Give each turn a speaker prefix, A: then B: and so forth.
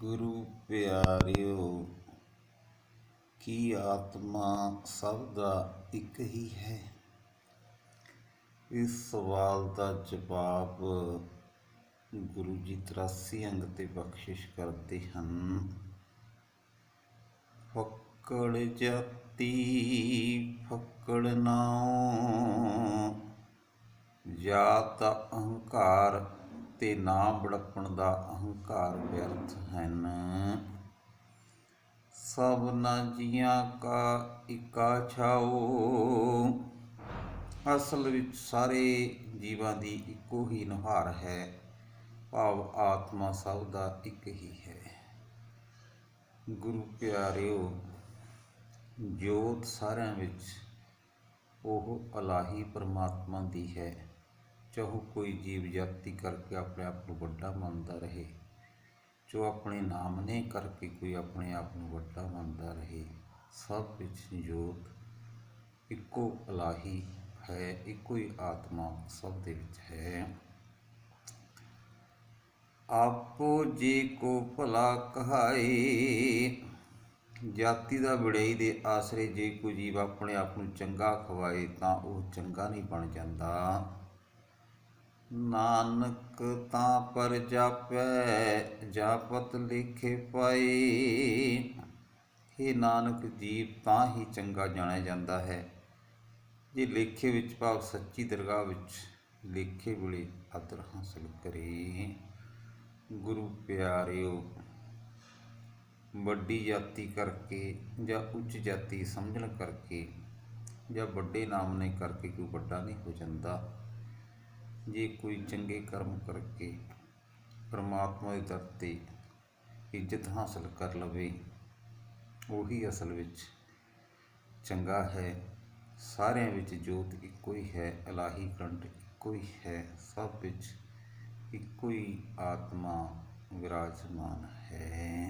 A: ਗੁਰੂ ਪਿਆਰਿਓ, ਕੀ ਆਤਮਾ ਸਭ ਦਾ ਇੱਕ ਹੀ ਹੈ? ਇਸ ਸਵਾਲ ਦਾ ਜਵਾਬ ਗੁਰੂ ਜੀ 83 ਅੰਗ ਤੇ ਬਖਸ਼ਿਸ਼ ਕਰਦੇ ਹਨ। ਫੱਕੜ ਜਾਤੀ, ਫੱਕੜ ਨਾਉ, ਜਾਤ ਅਹੰਕਾਰ ਤੇ ਨਾ ਬੜਪਣ ਦਾ ਅਹੰਕਾਰ ਵਿਅਰਥ ਹਨ। ਸਭ ਨਾ ਜੀਆਂ ਕਾ ਇਕਾ ਛਾਓ। ਅਸਲ ਵਿੱਚ ਸਾਰੇ ਜੀਵਾਂ ਦੀ ਇੱਕੋ ਹੀ ਨੁਹਾਰ ਹੈ। ਭਾਵ ਆਤਮਾ ਸਭ ਦਾ ਇੱਕ ਹੀ ਹੈ। ਗੁਰੂ ਪਿਆਰਿਓ, ਜੋਤ ਸਾਰਿਆਂ ਵਿੱਚ ਉਹ ਅਲਾਹੀ ਪਰਮਾਤਮਾ ਦੀ ਹੈ। ਚਾਹੋ ਕੋਈ ਜੀਵ ਜਾਤੀ ਕਰਕੇ ਆਪਣੇ ਆਪ ਨੂੰ ਵੱਡਾ ਮੰਨਦਾ ਰਹੇ। ਜੋ ਆਪਣੇ ਨਾਮ ਨੇ ਕਰਕੇ ਕੋਈ ਆਪਣੇ ਆਪ ਨੂੰ ਵੱਡਾ ਮੰਨਦਾ ਰਹੇ। ਸਭ ਵਿੱਚ ਸੰਯੋਗ ਇੱਕੋ ਅਲਾਹੀ ਹੈ, ਇੱਕੋ ਹੀ ਆਤਮਾ ਸਭ ਦੇ ਵਿੱਚ ਹੈ। ਆਪੋ ਜੀ ਕੋ ਭਲਾ ਕਹਾਏ, ਜਾਤੀ ਦਾ ਵਿੜਈ ਦੇ ਆਸਰੇ ਜੇ ਕੋਈ ਜੀਵ ਆਪਣੇ ਆਪ ਨੂੰ ਚੰਗਾ ਖਵਾਏ ਤਾਂ ਉਹ ਚੰਗਾ ਨਹੀਂ ਬਣ ਜਾਂਦਾ। ਨਾਨਕ ਤਾਂ ਪਰ ਜਾਪੈ, ਜਾਪਤ ਲਿਖੇ ਪਾਈ। ਇਹ ਨਾਨਕ, ਜੀਵ ਤਾਂ ਹੀ ਚੰਗਾ ਜਾਣਿਆ ਜਾਂਦਾ ਹੈ। ਜੇ ਲੇਖੇ ਵਿੱਚ ਭਾਵ ਸੱਚੀ ਦਰਗਾਹ ਵਿੱਚ ਲੇਖੇ ਵੇਲੇ ਆਦਰ ਹਾਸਲ ਕਰੇ। ਗੁਰੂ ਪਿਆਰਿਓ, ਵੱਡੀ ਜਾਤੀ ਕਰਕੇ ਜਾਂ ਉੱਚ ਜਾਤੀ ਸਮਝਣ ਕਰਕੇ ਜਾਂ ਵੱਡੇ ਨਾਮ ਨੇ ਕਰਕੇ ਕੋਈ ਵੱਡਾ ਨਹੀਂ ਹੋ ਜਾਂਦਾ। ਜੇ ਕੋਈ ਚੰਗੇ ਕਰਮ ਕਰਕੇ ਪਰਮਾਤਮਾ ਦੇ ਦਰ 'ਤੇ ਇੱਜ਼ਤ ਹਾਸਲ ਕਰ ਲਵੇ, ਉਹੀ ਅਸਲ ਵਿੱਚ ਚੰਗਾ ਹੈ। ਸਾਰਿਆਂ ਵਿੱਚ ਜੋਤ ਇੱਕੋ ਹੀ ਹੈ, ਇਲਾਹੀ ਕਰੰਟ ਇੱਕੋ ਹੀ ਹੈ, ਸਭ ਵਿੱਚ ਇੱਕੋ ਹੀ ਆਤਮਾ ਵਿਰਾਜਮਾਨ ਹੈ।